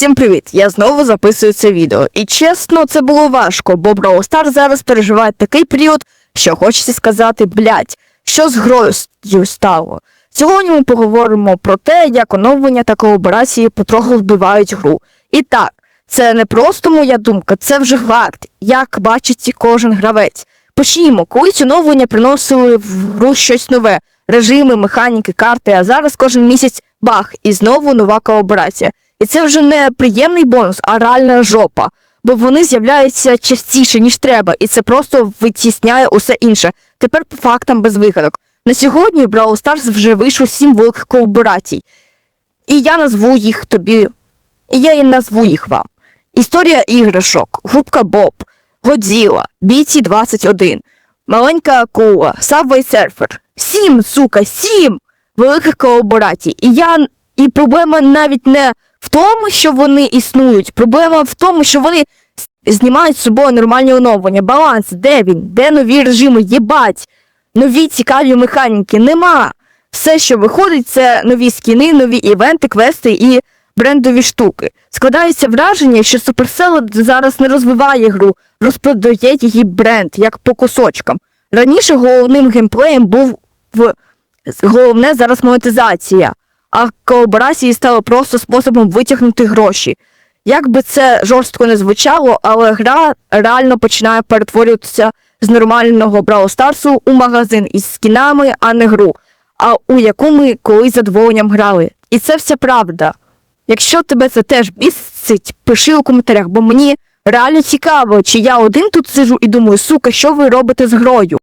Всім привіт! Я знову записую це відео. І чесно, це було важко, бо Brawl Stars зараз переживає такий період, що хочеться сказати, блять, що з грою стало. Сьогодні ми поговоримо про те, як оновлення та колаборації потроху вбивають гру. І так, це не просто моя думка, це вже факт, як бачить кожен гравець. Почнімо, колись оновлення приносили в гру щось нове, режими, механіки, карти, а зараз кожен місяць бах, і знову нова колаборація. І це вже не приємний бонус, а реальна жопа. Бо вони з'являються частіше, ніж треба, і це просто витісняє усе інше. Тепер по фактам без вигадок. На сьогодні в Brawl Stars вже вийшло сім великих колаборацій. І я назву їх тобі. І я і назву їх вам. Історія іграшок, губка Боб, Годзіла, BT 21, Маленька акула, Subway Surfer. Сім, сука, сім великих колаборацій. І я і проблема навіть не в тому, що вони існують. Проблема в тому, що вони знімають з собою нормальні оновлення. Баланс, де він? Де нові режими? Єбать! Нові цікаві механіки нема. Все, що виходить, це нові скіни, нові івенти, квести і брендові штуки. Складається враження, що Supercell зараз не розвиває гру, розпродає її бренд, як по кусочкам. Раніше головним геймплеєм був в головне зараз монетизація, а колаборації стали просто способом витягнути гроші. Як би це жорстко не звучало, але гра реально починає перетворюватися з нормального Brawl Старсу у магазин із скінами, а не гру, а у яку ми колись задоволенням грали. І це вся правда. Якщо тебе це теж бісить, пиши у коментарях, бо мені реально цікаво, чи я один тут сижу і думаю, сука, що ви робите з грою.